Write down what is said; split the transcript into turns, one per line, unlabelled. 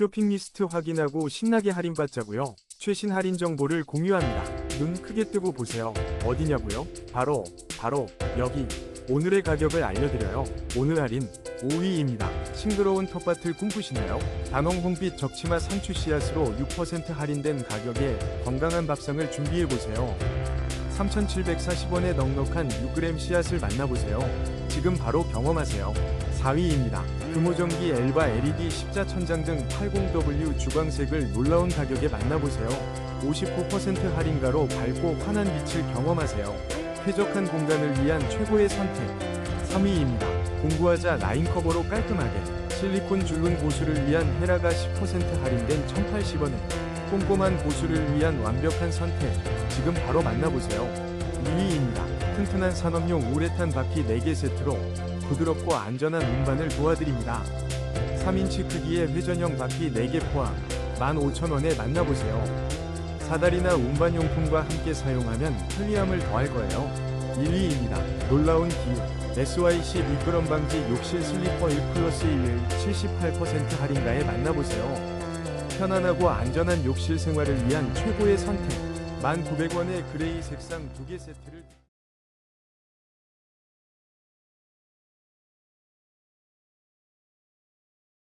쇼핑 리스트 확인하고 신나게 할인받자고요. 최신 할인 정보를 공유합니다. 눈 크게 뜨고 보세요. 어디냐고요? 바로 바로 여기. 오늘의 가격을 알려드려요. 오늘 할인 5위입니다. 싱그러운 텃밭을 꿈꾸시나요? 단홍 홍빛 적치마 상추 씨앗으로 6% 할인된 가격에 건강한 밥상을 준비해보세요. 3,740원에 넉넉한 6g 씨앗을 만나보세요. 지금 바로 경험하세요. 4위입니다. 금호전기 엘바 LED 십자 천장 등 80W 주광색을 놀라운 가격에 만나보세요. 59% 할인가로 밝고 환한 빛을 경험하세요. 쾌적한 공간을 위한 최고의 선택. 3위입니다. 공구하자 라인 커버로 깔끔하게 실리콘 줄눈 보수를 위한 헤라가 10% 할인된 1,080원에 꼼꼼한 보수를 위한 완벽한 선택. 지금 바로 만나보세요. 2위입니다. 튼튼한 산업용 우레탄 바퀴 4개 세트로 부드럽고 안전한 운반을 도와드립니다. 3인치 크기의 회전형 바퀴 4개 포함 15,000원에 만나보세요. 사다리나 운반용품과 함께 사용하면 편리함을 더할 거예요. 1위입니다. 놀라운 기후 SYC 미끄럼 방지 욕실 슬리퍼 1 플러스 1을 78% 할인가에 만나보세요. 편안하고 안전한 욕실 생활을 위한 최고의 선택 1,900원의 그레이 색상 2개 세트를